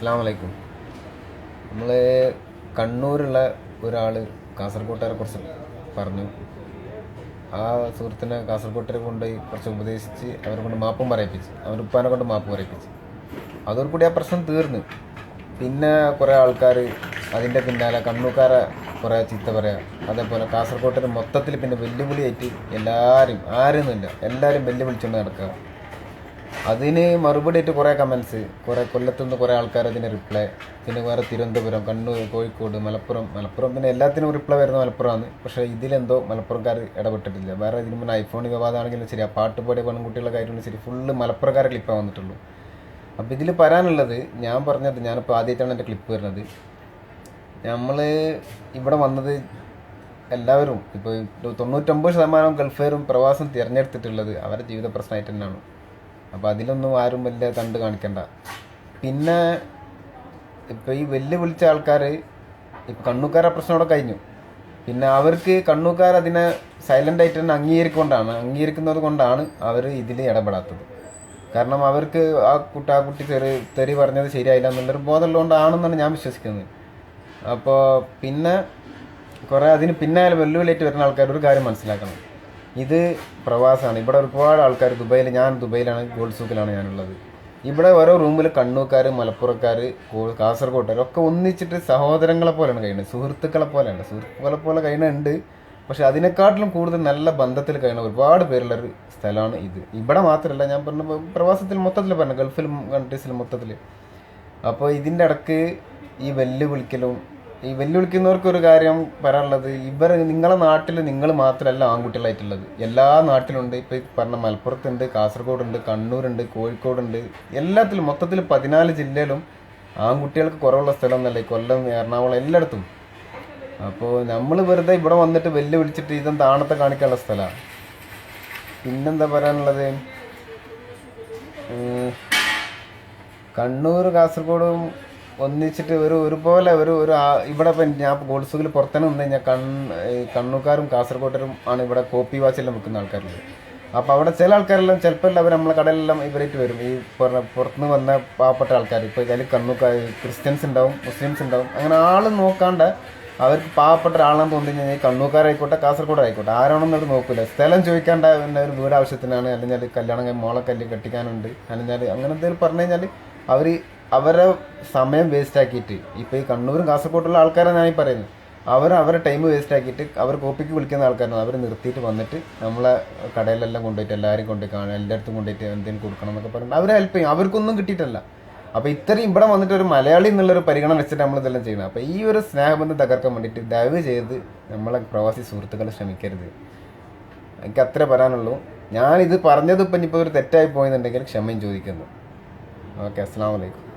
അസ്സാം വലൈക്കും നമ്മൾ കണ്ണൂരുള്ള ഒരാൾ കാസർഗോട്ടുകാരെ കുറച്ച് പറഞ്ഞു. ആ സുഹൃത്തിനെ കാസർഗോട്ടിനെ കൊണ്ടുപോയി കുറച്ച് ഉപദേശിച്ച് അവരെ കൊണ്ട് മാപ്പും പറയിപ്പിച്ച് അവരുടെ ഉപ്പാനെ കൊണ്ട് മാപ്പ് പറയിപ്പിച്ച്. അതോടുകൂടി ആ പ്രശ്നം തീർന്നു. പിന്നെ കുറേ ആൾക്കാർ അതിന്റെ പിന്നാലെ കണ്ണൂക്കാരെ കുറേ ചീത്ത പറയാം. അതേപോലെ കാസർഗോട്ടിന് മൊത്തത്തിൽ പിന്നെ വെല്ലുവിളിയായിട്ട് എല്ലാവരും ആരൊന്നുമില്ല എല്ലാവരും വെല്ലുവിളിച്ചുകൊണ്ട് നടക്കുക. അതിന് മറുപടി ആയിട്ട് കുറേ കമൻസ് കുറേ കൊല്ലത്തുനിന്ന് കുറേ ആൾക്കാർ അതിന് റിപ്ലൈ പിന്നെ വേറെ തിരുവനന്തപുരം കണ്ണൂർ കോഴിക്കോട് മലപ്പുറം. മലപ്പുറം പിന്നെ എല്ലാത്തിനും റിപ്ലൈ വരുന്ന മലപ്പുറമാണ്. പക്ഷേ ഇതിലെന്തോ മലപ്പുറക്കാർ ഇടപെട്ടിട്ടില്ല. വേറെ ഇതിന് മുന്നേ ഐഫോൺ വിവാദമാണെങ്കിലും ശരി ആ പാട്ട് പാടിയ പെൺകുട്ടികളുടെ കാര്യമാണെങ്കിലും ശരി ഫുള്ള് മലപ്പുറക്കാരെ ക്ലിപ്പാണ് വന്നിട്ടുള്ളൂ. അപ്പോൾ ഇതിൽ പറയാനുള്ളത് ഞാൻ പറഞ്ഞത് ഞാനിപ്പോൾ ആദ്യമായിട്ടാണ് എന്റെ ക്ലിപ്പ് വരുന്നത്. നമ്മൾ ഇവിടെ വന്നത് എല്ലാവരും ഇപ്പോൾ തൊണ്ണൂറ്റൊമ്പത് ശതമാനം ഗൾഫുകാരും പ്രവാസം തിരഞ്ഞെടുത്തിട്ടുള്ളത് അവരുടെ ജീവിത പ്രശ്നമായിട്ട് തന്നെയാണ്. അപ്പോൾ അതിലൊന്നും ആരും വലിയ തണ്ട് കാണിക്കണ്ട. പിന്നെ ഇപ്പോൾ ഈ വെല്ലു വിളിച്ച ആൾക്കാർ ഇപ്പം കണ്ണൂക്കാരെ പ്രശ്നം കഴിഞ്ഞു. പിന്നെ അവർക്ക് കണ്ണൂക്കാർ അതിനെ സൈലന്റ് ആയിട്ട് തന്നെ അംഗീകരിക്കൊണ്ടാണ് അംഗീകരിക്കുന്നത് കൊണ്ടാണ് അവർ ഇതിൽ ഇടപെടാത്തത്. കാരണം അവർക്ക് ആ കുട്ടി ആ കുട്ടി തെറി തെറി പറഞ്ഞത് ശരിയായില്ല എന്നുള്ളൊരു ബോധമുള്ളതുകൊണ്ടാണെന്നാണ് ഞാൻ വിശ്വസിക്കുന്നത്. അപ്പോൾ പിന്നെ കുറേ അതിന് പിന്നാലെ വെല്ലുവിളിയായിട്ട് വരുന്ന ആൾക്കാർ ഒരു കാര്യം മനസ്സിലാക്കണം. ഇത് പ്രവാസമാണ് ഇവിടെ ഒരുപാട് ആൾക്കാർ ദുബൈയിൽ ഞാൻ ദുബൈയിലാണ് ഗോൾഡ് സൂക്കിലാണ് ഞാനുള്ളത്. ഇവിടെ ഓരോ റൂമിൽ കണ്ണൂക്കാർ മലപ്പുറക്കാർ കാസർഗോട്ടുകാർ ഒക്കെ ഒന്നിച്ചിട്ട് സഹോദരങ്ങളെ പോലെയാണ് കഴിയുന്നത്. സുഹൃത്തുക്കളെ പോലെയാണ്. സുഹൃത്തുക്കളെ പോലെ കഴിയുന്നുണ്ട്. പക്ഷെ അതിനെക്കാട്ടിലും കൂടുതൽ നല്ല ബന്ധത്തിൽ കഴിയുന്ന ഒരുപാട് പേരുള്ള ഒരു സ്ഥലമാണ് ഇത്. ഇവിടെ മാത്രമല്ല ഞാൻ പറഞ്ഞ പ്രവാസത്തിൽ മൊത്തത്തിൽ പറഞ്ഞു ഗൾഫിലും കൺട്രീസിലും മൊത്തത്തിൽ അപ്പോൾ ഇതിന്റെ ഇടയ്ക്ക് ഈ വെല്ലുവിളിക്കലും ഈ വെല്ലുവിളിക്കുന്നവർക്ക് ഒരു കാര്യം പറയാനുള്ളത് ഇവർ നിങ്ങളെ നാട്ടിൽ നിങ്ങൾ മാത്രമല്ല ആൺകുട്ടികളായിട്ടുള്ളത്. എല്ലാ നാട്ടിലുണ്ട്. ഇപ്പം ഈ പറഞ്ഞ മലപ്പുറത്തുണ്ട് കാസർഗോഡുണ്ട് കണ്ണൂരുണ്ട് കോഴിക്കോടുണ്ട്. എല്ലാത്തിലും മൊത്തത്തിൽ പതിനാല് ജില്ലയിലും ആൺകുട്ടികൾക്ക് കുറവുള്ള സ്ഥലം എന്നല്ല കൊല്ലം എറണാകുളം എല്ലായിടത്തും. അപ്പോൾ നമ്മൾ വെറുതെ ഇവിടെ വന്നിട്ട് വെല്ലുവിളിച്ചിട്ട് ഇതും താണത്തെ കാണിക്കാനുള്ള സ്ഥലമാണ് പിന്നെന്താ പറയാനുള്ളത്? കണ്ണൂർ കാസർഗോഡും ഒന്നിച്ചിട്ട് ഒരു ഒരുപോലെ ഒരു ഒരു ഇവിടെ ഇപ്പം ഞാൻ ഗോൾസുകിൽ പുറത്തുനിന്ന് നിന്ന് കഴിഞ്ഞാൽ കണ്ണ് കണ്ണൂക്കാരും കാസർഗോട്ടരും ആണ് ഇവിടെ കോപ്പി വാച്ചെല്ലാം വെക്കുന്ന ആൾക്കാരുള്ളത് അപ്പോൾ അവിടെ ചില ആൾക്കാരെല്ലാം ചിലപ്പോൾ അവർ നമ്മളെ കടയിലെല്ലാം ഇവരായിട്ട് വരും. ഈ പുറത്തുനിന്ന് വന്ന പാവപ്പെട്ട ആൾക്കാർ ഇപ്പോൾ ഇതിൽ കണ്ണൂക്കാർ ക്രിസ്ത്യൻസ് ഉണ്ടാവും മുസ്ലിംസ് ഉണ്ടാവും. അങ്ങനെ ആൾ നോക്കാണ്ട് അവർക്ക് പാവപ്പെട്ട ഒരാളാണെന്ന് തോന്നി കഴിഞ്ഞാൽ കണ്ണൂക്കാരായിക്കോട്ടെ കാസർഗോഡായിക്കോട്ടെ ആരാണെന്ന് അവർ നോക്കില്ല സ്ഥലം ചോദിക്കാണ്ട് പിന്നെ ഒരു വീട് ആവശ്യത്തിനാണ്. അല്ലെങ്കിൽ കല്യാണം മോളെ കല്ല് കെട്ടിക്കാനുണ്ട്. അല്ലെങ്കിൽ അങ്ങനെ എന്തെങ്കിലും പറഞ്ഞു കഴിഞ്ഞാൽ അവർ അവരെ സമയം വേസ്റ്റ് ആക്കിയിട്ട് ഇപ്പോൾ ഈ കണ്ണൂരും കാസർഗോഡുള്ള ആൾക്കാരെ ഞാനീ പറയുന്നത് അവർ അവരെ ടൈം വേസ്റ്റ് ആക്കിയിട്ട് അവർ കോപ്പിക്ക് വിളിക്കുന്ന ആൾക്കാരാണ്. അവർ നിർത്തിയിട്ട് വന്നിട്ട് നമ്മളെ കടയിലെല്ലാം കൊണ്ടുപോയിട്ട് എല്ലാവരും കൊണ്ടുപോയി കാണുക എല്ലായിടത്തും കൊണ്ടുപോയിട്ട് എന്തെങ്കിലും കൊടുക്കണം എന്നൊക്കെ പറഞ്ഞു അവരെ ഹെൽപ്പ് ചെയ്യും. അവർക്കൊന്നും കിട്ടിയിട്ടല്ല. അപ്പോൾ ഇത്രയും ഇവിടെ വന്നിട്ട് ഒരു മലയാളി എന്നുള്ളൊരു പരിഗണന വെച്ചിട്ട് നമ്മൾ ഇതെല്ലാം ചെയ്യണം അപ്പോൾ ഈ ഒരു സ്നേഹബന്ധം തകർക്കാൻ വേണ്ടിയിട്ട് ദയവ് ചെയ്ത് നമ്മളെ പ്രവാസി സുഹൃത്തുക്കളെ ശ്രമിക്കരുത് എനിക്ക് അത്ര പറയാനുള്ളൂ. ഞാനിത് പറഞ്ഞത് ഇപ്പം ഇനിയിപ്പോൾ ഒരു തെറ്റായി പോയെന്നുണ്ടെങ്കിൽ ക്ഷമയും ചോദിക്കുന്നു. ഓക്കെ അസ്സാം വലൈക്കും